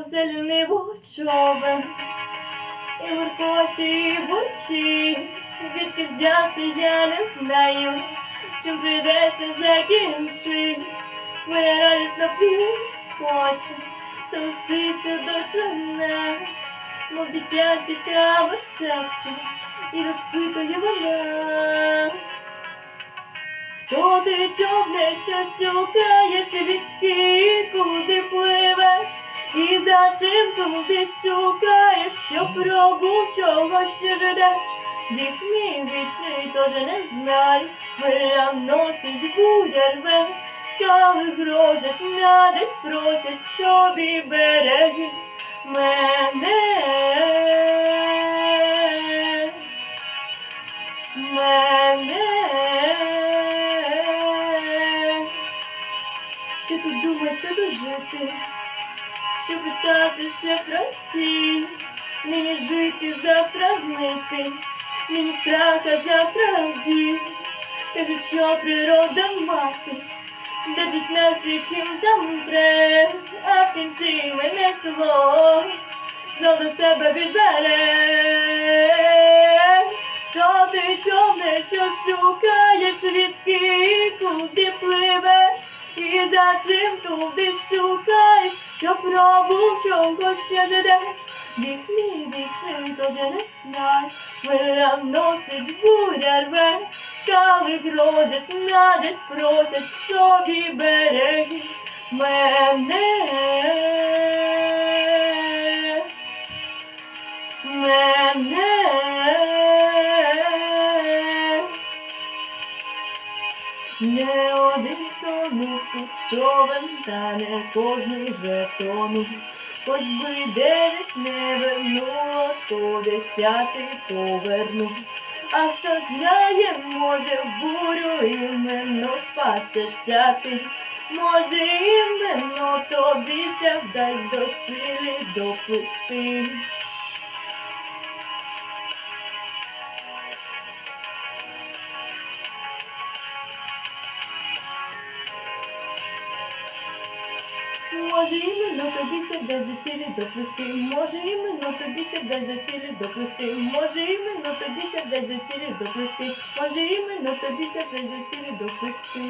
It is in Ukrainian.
все ліниво човен, і буркоче, і бурчить, відки взявся, я не знаю, чим прийдеться закінчить. Моя радісно скоче, та листиться до човна, мов дитя цікаво шепче, і розпитує вона. Хто ти човне, що шукаєш, відки куди пливеш? Чим туди шукаєш, що пробув, чого ще ждеш? Біг мій вічний, тож не знаю, хвиля носить буря рве, скали грозять, надить, просять к собі береги мене. Мене. Що тут думаєш, що тут жити? Що питатися про ці? Нині жити, завтра гнити, нині страха, завтра біль. Кажуть, що природа мати, держить нас, яким там тре, а в кінці мене ціло, знов до себе відбере. Хто ти човне, що шукаєш, відки куди пливеш? І за чим туди шукаєш, що пробув, чого ще ждеш? Біг мій більший, то вже не знай, Вирам носить буря рве, скали грозять, надять, просять собі береги. Мене. Не один тонув тут човен, та не кожний же тонув. Хоч би дев'ять не вернуло, то десятий повернув. А хто знає, може в бурю іменно спасешся ти. Може іменно тобіся вдасть до цілі доплисти. Може іменно тобі вдасть до цілі доплести, може іменно тобі вдасть до цілі доплести, може іменно тобі вдасть до цілі доплести, може іменно тобі ся до цілі доплисти.